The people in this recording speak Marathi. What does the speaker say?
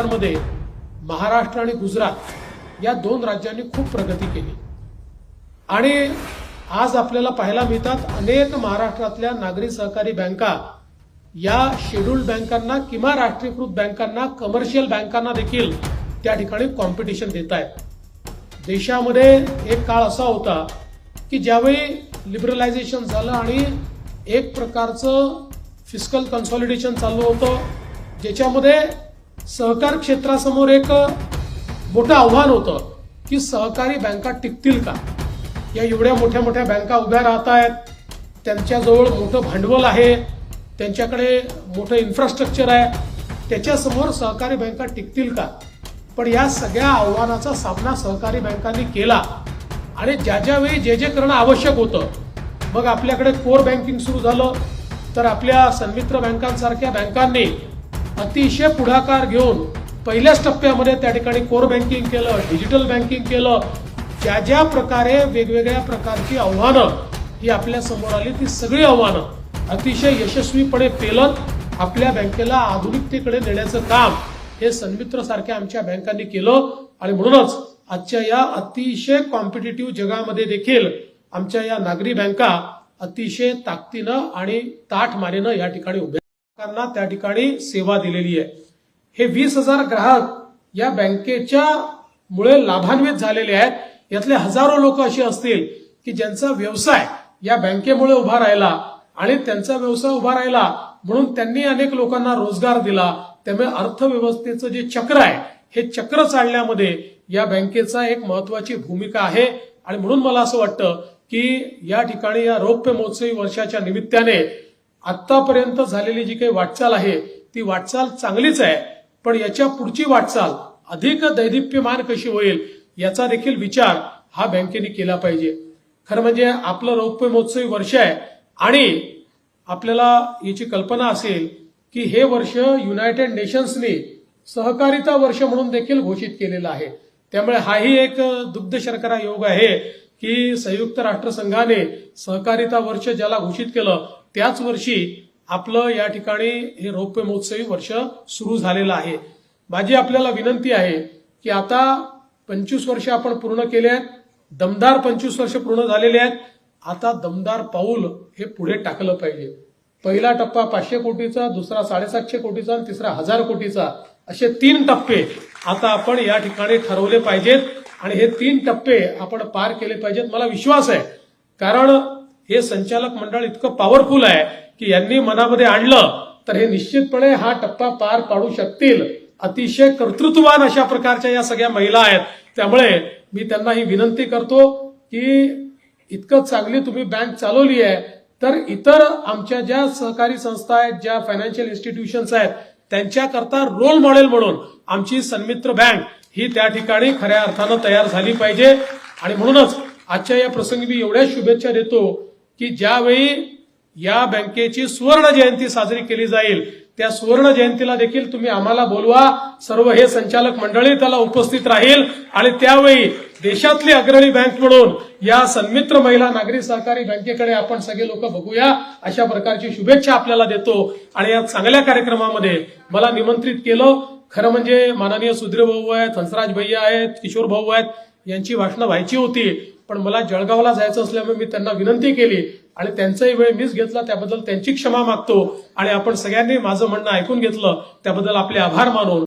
सरकारमध्ये महाराष्ट्र आणि गुजरात या दोन राज्यांनी खूप प्रगती केली. आणि आज आपल्याला पाहायला मिळतात अनेक महाराष्ट्रातल्या नागरी सहकारी बँका या शेड्यूल्ड बँकांना किंवा राष्ट्रीयकृत बँकांना कमर्शियल बँकांना देखील त्या ठिकाणी कॉम्पिटिशन देत आहेत. देशामध्ये एक काळ असा होता की ज्यावेळी लिबरलायझेशन झालं आणि एक प्रकारचं फिस्कल कन्सॉलिडेशन चालू होतं ज्याच्यामध्ये सहकार क्षेत्रासमोर एक मोठं आव्हान होतं की सहकारी बँका टिकतील का? या एवढ्या मोठ्या मोठ्या बँका उभ्या राहत आहेत. त्यांच्याजवळ मोठं भांडवल आहे. त्यांच्याकडे मोठं इन्फ्रास्ट्रक्चर आहे. त्याच्यासमोर सहकारी बँका टिकतील का? पण या सगळ्या आव्हानाचा सामना सहकारी बँकांनी केला. आणि ज्या ज्यावेळी जे जे करणं आवश्यक होतं मग आपल्याकडे कोर बँकिंग सुरू झालं. तर आपल्या सन्मित्र बँकांसारख्या बँकांनी अतिशय पुढाकार घेऊन पहिल्याच टप्प्यामध्ये त्या ठिकाणी कोर बँकिंग केलं डिजिटल बँकिंग केलं ज्या ज्या प्रकारे वेगवेगळ्या प्रकारची आव्हानं ही आपल्यासमोर आली ती सगळी आव्हानं अतिशय यशस्वीपणे पेलत आपल्या बँकेला आधुनिकतेकडे नेण्याचं काम हे सन्मित्र सारख्या आमच्या बँकांनी केलं. आणि म्हणूनच आजच्या या अतिशय कॉम्पिटेटिव्ह जगामध्ये देखील आमच्या या नागरी बँका अतिशय ताकदीनं आणि ताठ मानेनं या ठिकाणी उभ्या ग्राहकांना त्या ठिकाणी सेवा दिलेली आहे. हे वीस हजार ग्राहक या बँकेच्या मुळे लाभान्वित झालेले आहेत. यातले हजारो लोक अशी असतील की ज्यांचा व्यवसाय या बँकेमुळे उभा राहिला आणि त्यांचा व्यवसाय उभा राहिला म्हणून त्यांनी अनेक लोकांना रोजगार दिला. त्यामुळे अर्थव्यवस्थेचं जे चक्र आहे हे चक्र चालण्यामध्ये या बँकेचा एक महत्वाची भूमिका आहे. आणि म्हणून मला असं वाटतं की या ठिकाणी या रौप्य महोत्सवी वर्षाच्या निमित्ताने आतापर्यंत झालेली जी काही वाटचाल आहे ती वाटचाल चांगलीच आहे पण याच्या पुढची वाटचाल अधिक दैदिप्यमान कशी होईल याचा देखील विचार हा बँकेने केला पाहिजे. खरं म्हणजे आपलं रौप्य महोत्सवी वर्ष आहे आणि आपल्याला याची कल्पना असेल की हे वर्ष युनायटेड नेशन्सनी सहकारिता वर्ष म्हणून देखील घोषित केलेलं आहे. त्यामुळे हाही एक दुग्ध शर्करा योग आहे की संयुक्त राष्ट्रसंघाने सहकारिता वर्ष ज्याला घोषित केलं त्याच वर्षी आपलं या ठिकाणी हे रौप्य महोत्सवी वर्ष सुरू झालेलं आहे. माझी आपल्याला विनंती आहे की आता पंचवीस वर्ष आपण पूर्ण केले आहेत. दमदार पंचवीस वर्ष पूर्ण झालेले आहेत. आता दमदार पाऊल हे पुढे टाकलं पाहिजे. पहिला टप्पा पाचशे कोटीचा दुसरा साडेसातशे कोटीचा आणि तिसरा हजार कोटीचा असे तीन टप्पे आता आपण या ठिकाणी ठरवले पाहिजेत. आणि हे तीन टप्पे आपण पार केले पाहिजेत. मला विश्वास आहे. कारण हे संचालक मंडळ इतकं पॉवरफुल आहे की यांनी मनामध्ये आणलं तर हे निश्चितपणे हा टप्पा पार पाडू शकतील. अतिशय कर्तृत्ववान अशा प्रकारच्या या सगळ्या महिला आहेत. त्यामुळे मी त्यांना ही विनंती करतो की इतकं चांगली तुम्ही बँक चालवली आहे तर इतर आमच्या ज्या सहकारी संस्था आहेत ज्या फायनान्शियल इन्स्टिट्यूशन्स आहेत त्यांच्याकरता रोल मॉडेल म्हणून आमची सन्मित्र बँक ही त्या ठिकाणी खऱ्या अर्थानं तयार झाली पाहिजे. आणि म्हणूनच आजच्या या प्रसंगी मी एवढ्या शुभेच्छा देतो की ज्यावेळी या बँकेची सुवर्ण जयंती साजरी केली जाईल त्या सुवर्ण जयंतीला देखील तुम्ही आम्हाला बोलवा. सर्व हे संचालक मंडळी त्याला उपस्थित राहील. आणि त्यावेळी देशातली अग्रणी बँक म्हणून या सन्मित्र महिला नागरी सहकारी बँकेकडे आपण सगळे लोक बघूया. अशा प्रकारची शुभेच्छा आपल्याला देतो. आणि या चांगल्या कार्यक्रमामध्ये मला निमंत्रित केलं. खरं म्हणजे माननीय सुधीर भाऊ आहेत हंसराज भैया आहेत किशोर भाऊ आहेत यांची भाषणं व्हायची होती. पण मला जळगावला जायचं असल्यामुळे मी त्यांना विनंती केली आणि त्यांचाही वेळ मीच घेतला. त्याबद्दल त्यांची क्षमा मागतो आणि आपण सगळ्यांनी माझं म्हणणं ऐकून घेतलं. त्याबद्दल आपले आभार मानून